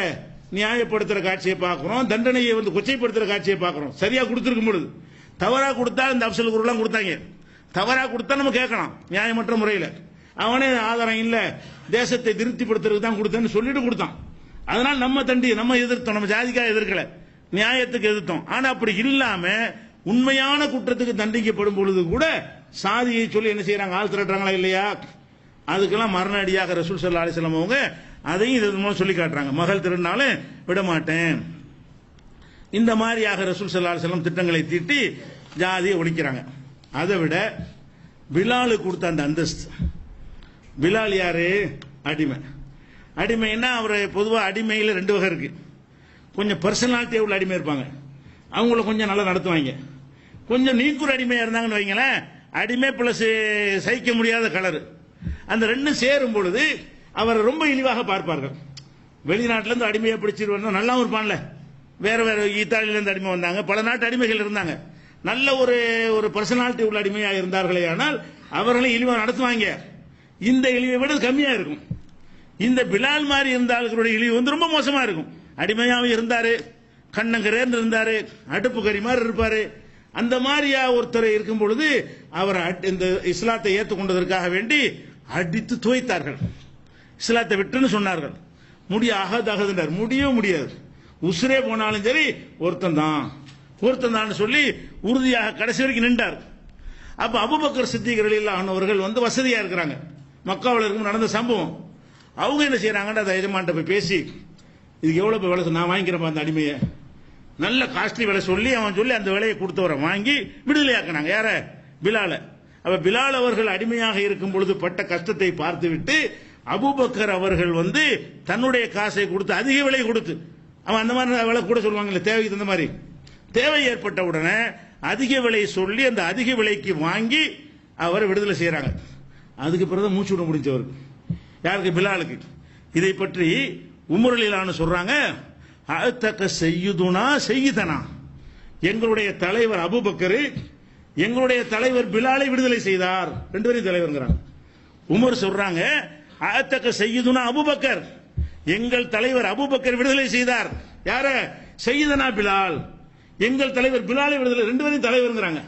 நியாயப்படுத்துற காட்சியை பார்க்கிறோம். தண்டனையை வந்து கொச்சைப்படுத்துற காட்சியை பார்க்கிறோம். சரியா கொடுத்துருக்கும் பொழுது. தவறாக கொடுத்தா இந்த அப்சல் குருலாம் கொடுத்தாங்க. தவறாக கொடுத்தா நம்ம கேட்கலாம் நியாயமற்ற முறையில். அவனே ஆதாரம் இல்லை தேசத்தை திருப்திப்படுத்துறதுக்கு தான் கொடுத்தேன்னு சொல்லிட்டு கொடுத்தான். அதனால நம்ம தண்டி நம்ம எதிர்த்தோம் நம்ம ஜாதிக்காக எதிர்க்கல. நியாயத்துக்கு எதிர்த்தோம். ஆனா அப்படி இல்லாம உண்மையான குற்றத்துக்கு தண்டிக்கப்படும் பொழுது கூட சாதியை சொல்லி என்ன செய்யறாங்க ஆள் திரட்டுறாங்களா இல்லையா? அதுக்கெல்லாம் மரணடியாக ரசூல் சல்லா அலிஸ்லாம் அவங்க அதையும் இது மூலம் சொல்லி காட்டுறாங்க. மகள் திருநாளும் விட மாட்டேன் இந்த மாதிரியாக ரசூல் சல்லா அலிஸ்லாம் திட்டங்களை தீட்டி ஜாதியை ஒழிக்கிறாங்க. அதை விட பிலாலு கொடுத்த அந்த அந்தஸ்து. பிலால் யாரு? அடிமை. அடிமைன்னா அவர் பொதுவாக அடிமையில் ரெண்டு வகை இருக்கு. கொஞ்சம் பர்சனாலிட்டி உள்ள அடிமை இருப்பாங்க. அவங்கள கொஞ்சம் நல்லா நடத்துவாங்க. கொஞ்சம் நீக்குற அடிமையா இருந்தாங்கன்னு வைங்களேன் அடிமை பிளஸ் சகிக்க முடியாத கலர் அந்த ரெண்டும் சேரும் பொழுது அவரை ரொம்ப இழிவாக பார்ப்பார்கள். வெளிநாட்டிலேருந்து அடிமையை பிடிச்சிருவாங்க நல்லாவும் இருப்பான்ல. வேற வேற இத்தாலியில இருந்து அடிமை வந்தாங்க. பல நாட்டு அடிமைகள் இருந்தாங்க. நல்ல ஒரு ஒரு பர்சனாலிட்டி உள்ள அடிமையாக இருந்தார்களே ஆனால் அவர்களை இழிவா நடத்துவாங்க. இந்த இழிவை விட கம்மியா இருக்கும். இந்த பிலால் மாதிரி இருந்த இழிவு வந்து ரொம்ப மோசமா இருக்கும். அடிமையாவும் இருந்தாரு கண்ணங்கரேன்னு இருந்தாரு அடுப்பு கறி மாதிரி இருப்பாரு. அந்த மாதிரியா ஒருத்தர் இருக்கும் பொழுது அவர் அட்- இந்த இஸ்லாத்தை ஏற்றுக்கொண்டதற்காக வேண்டி அடித்து துவைத்தார்கள். இஸ்லாத்தை விட்டுன்னு சொன்னார்கள். முடிய ஆகாது ஆகாதுன்றார் முடியவே முடியாது. உசுரே போனாலும் சரி ஒருத்தன் தான். ஒருத்தன் தான் சொல்லி உறுதியாக கடைசி வரைக்கும் நின்றார். அப்ப அபுபக்கர் சித்திக் ரலியல்லாஹு அவர்கள் வந்து வசதியா இருக்கிறாங்க. மக்காவில் இருக்கும் நடந்த சம்பவம். அவங்க என்ன செய்யறாங்கன்னு அந்த எஜமான்ட்ட போய் பேசி இதுக்கு எவ்வளவு விலை நான் வாங்கிக்கிறப்ப அந்த அடிமையை. நல்ல காஸ்ட்லி விலை சொல்லி அவன் சொல்லி அந்த விலையை கொடுத்தவரை வாங்கி விடுதலையாக்குனாங்க. யார? பிலால. அப்ப பிலால் அவர்கள் அடிமையாக இருக்கும் பொழுது பட்ட கஷ்டத்தை பார்த்துவிட்டு அபுபக்கர் அவர்கள் வந்து தன்னுடைய காசை கொடுத்து அதிக விலை கொடுத்து அவன் அந்த மாதிரி விலை கூட சொல்லுவாங்கல்ல தேவைக்கு தகுந்த மாதிரி. தேவை ஏற்பட்ட உடனே அதிக விலை சொல்லி அந்த அதிக விலைக்கு வாங்கி அவரை விடுதலை செய்யறாங்க. அதுக்கு பிறகு மூச்சு விட முடிஞ்சவருக்கு யாருக்கு? பிலாலுக்கு. இதை பற்றி உமரலான்னு சொல்றாங்க அத்தக்க செய்யுதுனா செய்யுதனா? எங்களுடைய தலைவர் அபுபக்கரு எங்களுடைய தலைவர் பிலாலை விடுதலை செய்தார். ரெண்டு பேரும் தலைவருங்கிறாங்க. உமர் சொல்றாங்க அத்தக்க செய்யுதுனா அபுபக்கர். எங்கள் தலைவர் அபுபக்கர் விடுதலை செய்தார். யார? செய்யுதனா பிலால்? எங்கள் தலைவர் பிலாலை விடுதலை ரெண்டு பேரும் தலைவருங்கிறாங்க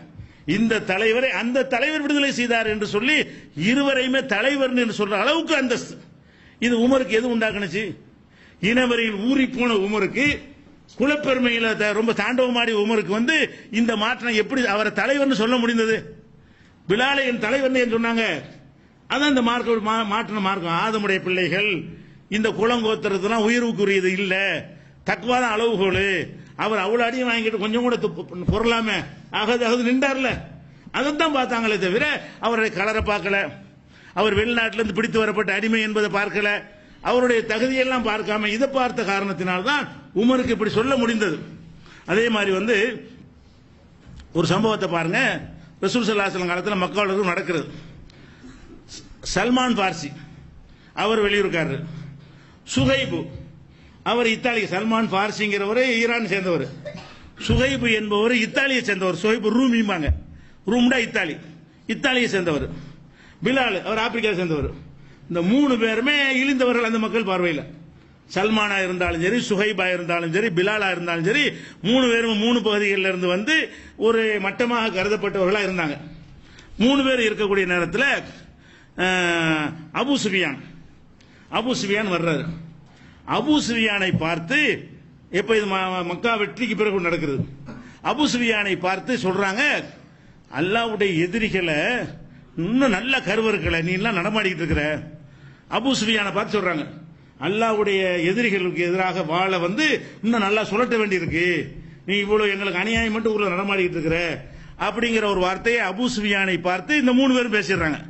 இந்த தலைவரை அந்த தலைவர் விடுதலை செய்தார் என்று சொல்லி இருவரையுமே தலைவர் என்று சொல்ற அளவுக்கு அந்தஸ்து. இது உமருக்கு எது உண்டாக்குனுச்சு? இனவரையில் ஊறி போன உமருக்கு குலப்பெருமையில த- ரொம்ப தாண்டவமாடி உமருக்கு வந்து இந்த மாற்றம் எப்படி அவரை தலைவர்னு சொல்ல முடிந்தது? பிலாலை என் தலைவர்னு சொன்னாங்க? அதான் இந்த மார்க்க மா- மாற்றின மார்க்கம். ஆதமுடைய பிள்ளைகள் இந்த குளங்கோத்திரத்தெல்லாம் உயர்வுக்குரியது இல்ல. தக்குவாதான் அளவுகோல். அவர் அவ்வளவு அடியும் வாங்கிட்டு கொஞ்சம் கூட துப்பு- பொருளாம அகது அகது நின்றார்ல. அதைத்தான் பார்த்தாங்களே தவிர அவருடைய கலரை பார்க்கல. அவர் வெளிநாட்டிலிருந்து பிடித்து வரப்பட்ட அடிமை என்பதை பார்க்கல. அவருடைய தகுதியெல்லாம் பார்க்காம இதை பார்த்த காரணத்தினால்தான் உமருக்கு இப்படி சொல்ல முடிந்தது. அதே மாதிரி வந்து ஒரு சம்பவத்தை பாருங்க. ரசூல் சல்லாஹலம் காலத்தில் மக்களுக்கும் நடக்கிறது. சல்மான் பார்சி அவர் வெளியிருக்காரு சுகைபு அவர் இத்தாலி சல்மான் பார்சிங்கிறவர் ஈரான் சேர்ந்தவர். சுகைபு என்பவர் இத்தாலியை சேர்ந்தவர். சுகைபு ரூமிம்பாங்க. ரூம்டா இத்தாலி. இத்தாலியை சேர்ந்தவர். பிலால் அவர் ஆப்பிரிக்காவை சேர்ந்தவர். இந்த மூணு பேருமே இழிந்தவர்கள் அந்த மக்கள் பார்வையில். சல்மானா இருந்தாலும் சரி சுஹைபா இருந்தாலும் சரி பிலாலா இருந்தாலும் சரி மூணு பேரும் மூணு பகுதிகளில் இருந்து வந்து ஒரு மட்டமாக கருதப்பட்டவர்களா இருந்தாங்க. மூணு பேர் இருக்கக்கூடிய நேரத்தில் அபு சுபியான் அபு சுபியான் வர்றாரு. அபு சுஃபியானை பார்த்து எப்ப இது மக்கா வெற்றிக்கு பிறகு நடக்கிறது அபு சுஃபியானை பார்த்து சொல்றாங்க அல்லாவுடைய எதிரிகளை இன்னும் நல்ல கருவர்களை நீ எல்லாம் நடமாடிக்கிட்டு இருக்கிற. அபு சுஃபியானை பார்த்து சொல்றாங்க அல்லாவுடைய எதிரிகளுக்கு எதிராக வாழ வந்து இன்னும் நல்லா சுழட்ட வேண்டியிருக்கு. நீ இவ்வளவு எங்களுக்கு அநியாயம் மட்டும் ஊர்ல நடமாடிக்கிட்டு இருக்கிற. அப்படிங்கிற ஒரு வார்த்தையை அபு சுஃபியானை பார்த்து இந்த மூணு பேரும் பேசிடுறாங்க.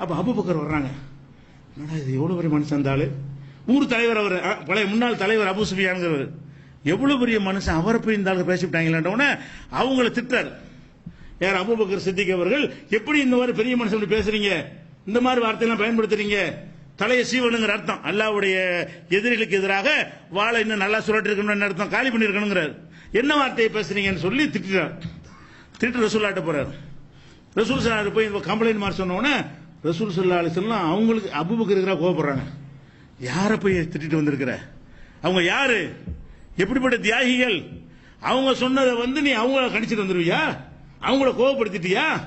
அப்ப பக்கர் வர்றாங்க இது எவ்வளவு பெரிய மனுஷன் இருந்தாலும் ஊர் தலைவர் அவர் பழைய முன்னாள் தலைவர் அபு சுஃபியான்ங்கிறவர். எவ்வளவு பெரிய மனுஷன் அவரை போய் இந்த ஆளுக்கு பேசிவிட்டாங்களே அவங்கள திட்டார் யார்? அபூபக்கர் சித்திக் அவர்கள். எப்படி இந்த மாதிரி பெரிய மனுஷன் பேசுறீங்க? இந்த மாதிரி வார்த்தையெல்லாம் பயன்படுத்துறீங்க? தலையை சீவனுங்கிற அர்த்தம். அல்லாவுடைய எதிரிகளுக்கு எதிராக வாழை இன்னும் நல்லா சுழட்டி இருக்கணும்னு அர்த்தம்? காலி பண்ணியிருக்கணுங்கிறார் என்ன வார்த்தையை பேசுறீங்கன்னு சொல்லி திட்டுறார். திட்டு ரசூல்லாட்ட போறார். ரசூல் சார் போய் கம்ப்ளைண்ட் மாதிரி சொன்னோன்னே ரசூல் சல்லா அலிசல்லாம் அவங்களுக்கு அபுபக்கர் இருக்கிறா கோவப்படுறாங்க. யாரை போய் திட்டிட்டு வந்திருக்கிற? அவங்க யாரு? எப்படிப்பட்ட தியாகிகள்? அவங்க சொன்னதை வந்து நீ அவங்கள கணிச்சிட்டு வந்துருவியா? அவங்கள கோவப்படுத்திட்டியா?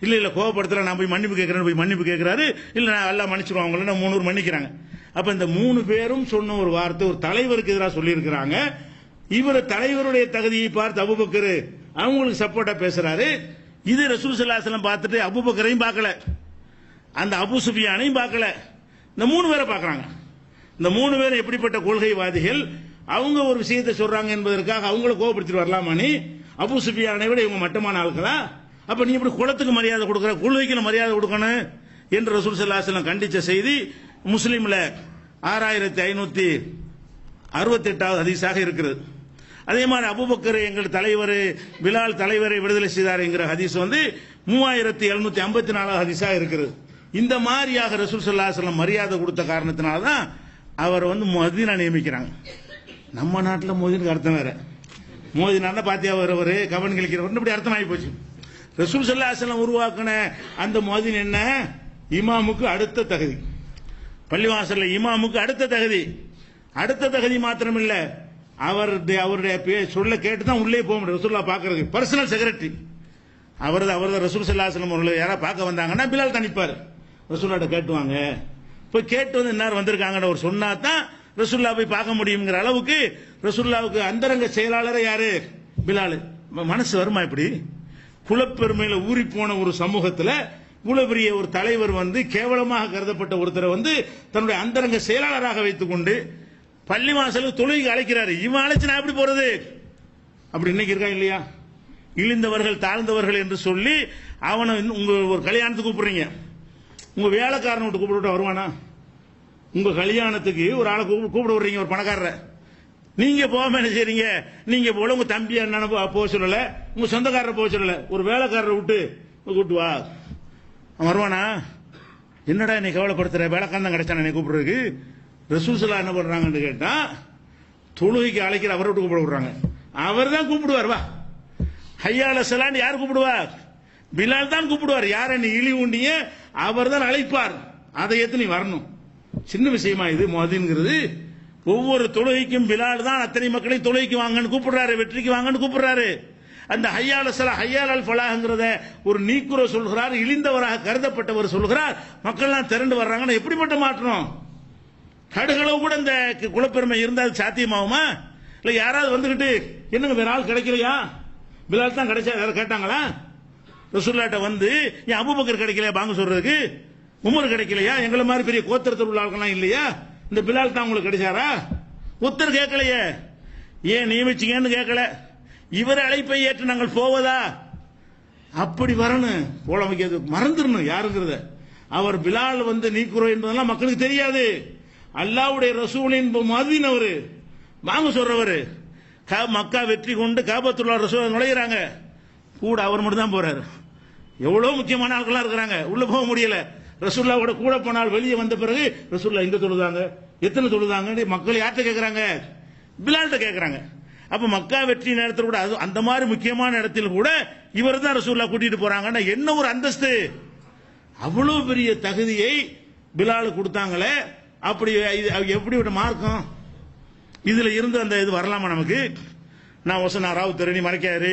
இல்ல இல்ல கோவப்படுத்தல நான் போய் மன்னிப்பு கேட்கறேன் போய் மன்னிப்பு கேட்கிறாரு இல்ல நான் எல்லாம் மன்னிச்சிருவோம் அவங்கள நான் மூணு மன்னிக்கிறாங்க. அப்ப இந்த மூணு பேரும் சொன்ன ஒரு வார்த்தை ஒரு தலைவருக்கு எதிராக சொல்லியிருக்கிறாங்க. இவர் தலைவருடைய தகுதியை பார்த்து அபுபக்கர் அவங்களுக்கு சப்போர்ட்டா பேசுறாரு. இது ரசூல் சல்லாசலம் பார்த்துட்டு அபுபக்கரையும் பார்க்கல. அந்த அபு சுபியானையும் பார்க்கல. இந்த மூணு பேரை பார்க்கறாங்க. இந்த மூணு பேர் எப்படிப்பட்ட கொள்கைவாதிகள்? அவங்க ஒரு விஷயத்தை சொல்றாங்க என்பதற்காக அவங்கள கோபப்படுத்திட்டு வரலாமானி அபு சுபியானை விட இவங்க மட்டமான ஆட்களா அப்ப நீ இப்படி குளத்துக்கு மரியாதை கொடுக்குற கொள்கைக்கு மரியாதை கொடுக்கணும் என்று ரசூல் சல்லாஹ் கண்டிச்ச செய்தி முஸ்லீம்ல ஆறாயிரத்தி ஐநூத்தி அறுபத்தி எட்டாவது ஹதீஸாக இருக்கிறது. அதே மாதிரி அபுபக்கர் எங்கள் தலைவர் பிலால் தலைவரை விடுதலை செய்தார் என்கிற ஹதீஸ் வந்து மூவாயிரத்தி எழுநூத்தி ஐம்பத்தி நாலாவது ஹதீஸாக இருக்கிறது. இந்த மாதிரியாக ரசூல் சல்லா மரியாதை கொடுத்த காரணத்தினால்தான் அவரை வந்து மோதினா நியமிக்கிறாங்க. நம்ம நாட்டில் மோதினுக்கு அர்த்தம் வேற. மோதினால பாத்தியா அவர் கவன் கழிக்கிறவர். இப்படி அர்த்தம் ஆகி போச்சு. ரசூல் சல்லா உருவாக்கின அந்த மோதின் என்ன? இமாமுக்கு அடுத்த தகுதி. பள்ளிவாசல்ல இமாமுக்கு அடுத்த தகுதி. அடுத்த தகுதி மாத்திரம் இல்ல அவருடைய அவருடைய சொல்ல கேட்டு தான் உள்ளே போக முடியும். ரசூல்லா பாக்குறது பர்சனல் செக்ரட்டரி அவரது அவரது ரசூல் சல்லாஹலம் அவர்களை யாராவது பார்க்க வந்தாங்கன்னா பிலால் தனிப்பார். ரசூல்லாட்ட கேட்டுவாங்க. போய் கேட்டு வந்து இன்னார் வந்திருக்காங்கன்னு அவர் சொன்னா தான் ரசூல்லா போய் பார்க்க முடியுங்கிற அளவுக்கு ரசுல்லாவுக்கு அந்தரங்க செயலாளர் யாரு? பிலாலு. மனசு வருமா இப்படி? குலப்பெருமையில ஊறி போன ஒரு சமூகத்துல இவ்வளவு பெரிய ஒரு தலைவர் வந்து கேவலமாக கருதப்பட்ட ஒருத்தரை வந்து தன்னுடைய அந்தரங்க செயலாளராக வைத்துக் கொண்டு பள்ளி வாசலுக்கு தொழுகைக்கு அழைக்கிறாரு. இவன் அழைச்சு நான் எப்படி போறது? அப்படி இன்னைக்கு இருக்கா இல்லையா? இழிந்தவர்கள் தாழ்ந்தவர்கள் என்று சொல்லி அவனை உங்க ஒரு கல்யாணத்துக்கு கூப்பிடுறீங்க. உங்க வேலைக்காரன் விட்டு கூப்பிட்டு வருவானா? உங்க கல்யாணத்துக்கு ஒரு ஆளை கூப்பிட விடுறீங்க ஒரு பணக்காரரை. நீங்க போகாம என்ன செய்றீங்க? நீங்க போல உங்க தம்பி அண்ணனை போக சொல்லல. உங்க சொந்தக்காரரை போக சொல்லல. ஒரு வேலைக்காரரை விட்டு கூப்பிட்டு வா. அவன் வருவானா? என்னடா என்னை கவலைப்படுத்துற? வேலைக்காரன் தான் கிடைச்சான என்னை கூப்பிடுறதுக்கு. ரசூசலா என்ன பண்றாங்கன்னு கேட்டா தொழுகைக்கு அழைக்கிற அவரை விட்டு கூப்பிட விடுறாங்க. அவர் தான் கூப்பிடுவார் வா. ஹையால சலான்னு யார் கூப்பிடுவா? பிலால் தான் கூப்பிடுவார். யார நீ இழி உண்டிய அவர் தான் அழைப்பார். அதை ஏத்து நீ வரணும். சின்ன விஷயமா இது மோதிங்கிறது ஒவ்வொரு தொழுகைக்கும் பிலால் தான் அத்தனை மக்களையும் தொழுகைக்கு வாங்கன்னு கூப்பிடுறாரு வெற்றிக்கு வாங்கன்னு கூப்பிடுறாரு. அந்த ஹையால சலா ஹையால் அல் ஃபலாஹ்ங்கிறத ஒரு நீக்குற சொல்கிறார் இழிந்தவராக கருதப்பட்டவர் சொல்கிறார். மக்கள்லாம் திரண்டு வர்றாங்கன்னா எப்படிப்பட்ட மாற்றம் கடுகளவு கூட இந்த கு- குலப்பெருமை இருந்தால் சாத்தியமாகுமா? இல்ல யாராவது வந்துகிட்டு என்னங்க வேற ஆள் கிடைக்கலையா? பிலால் தான் கிடைச்சா யாராவது கேட்டாங்களா? ரசூல்லாட்ட வந்து ஏன் அபுபக்கர் கிடைக்கலையா? பாங்க சொல்றதுக்கு. உமர் கிடைக்கலையா? எங்களை மாதிரி பெரிய கோத்திரத்தில் உள்ள ஆட்கள்லாம் இல்லையா? இந்த பிலால் தான் உங்களுக்கு கிடைச்சாரா? உத்தர் கேட்கலையே. ஏன் நியமிச்சீங்கன்னு கேட்கல. இவர் அழைப்பை ஏற்று நாங்கள் போவதா? அப்படி வரணும். போல மறந்துடணும் யாருங்கிறத. அவர் பிலால் வந்து நீக்குறோம் என்பதெல்லாம் மக்களுக்கு தெரியாது. அல்லாவுடைய ரசூலின் மதின் அவரு வாங்க சொல்றவரு. மக்கா வெற்றி கொண்டு காபத்துள்ள ரசூல் நுழையிறாங்க. கூட அவர் மட்டும் தான் போறாரு. எவ்வளவு முக்கியமான ஆட்கள்லாம் இருக்கிறாங்க. உள்ள போக முடியல. ரசூல்லாவோட கூட போனால் வெளியே வந்த பிறகு ரசூல்லா எங்க தொழுதாங்க எத்தனை தொழுதாங்க மக்கள் யார்கிட்ட கேட்கறாங்க பிலால்கிட்ட கேட்கறாங்க அப்ப மக்கா வெற்றி நேரத்தில் கூட அது அந்த மாதிரி முக்கியமான இடத்தில் கூட இவர் தான் ரசூல்லா கூட்டிட்டு போறாங்கன்னா என்ன ஒரு அந்தஸ்து? அவ்வளவு பெரிய தகுதியை பிலாலு கொடுத்தாங்களே அப்படி இது எப்படி ஒரு மார்க்கம்? இதுல இருந்து அந்த இது வரலாமா நமக்கு? நான் ஒசனா ராவ் தரணி மறைக்காரு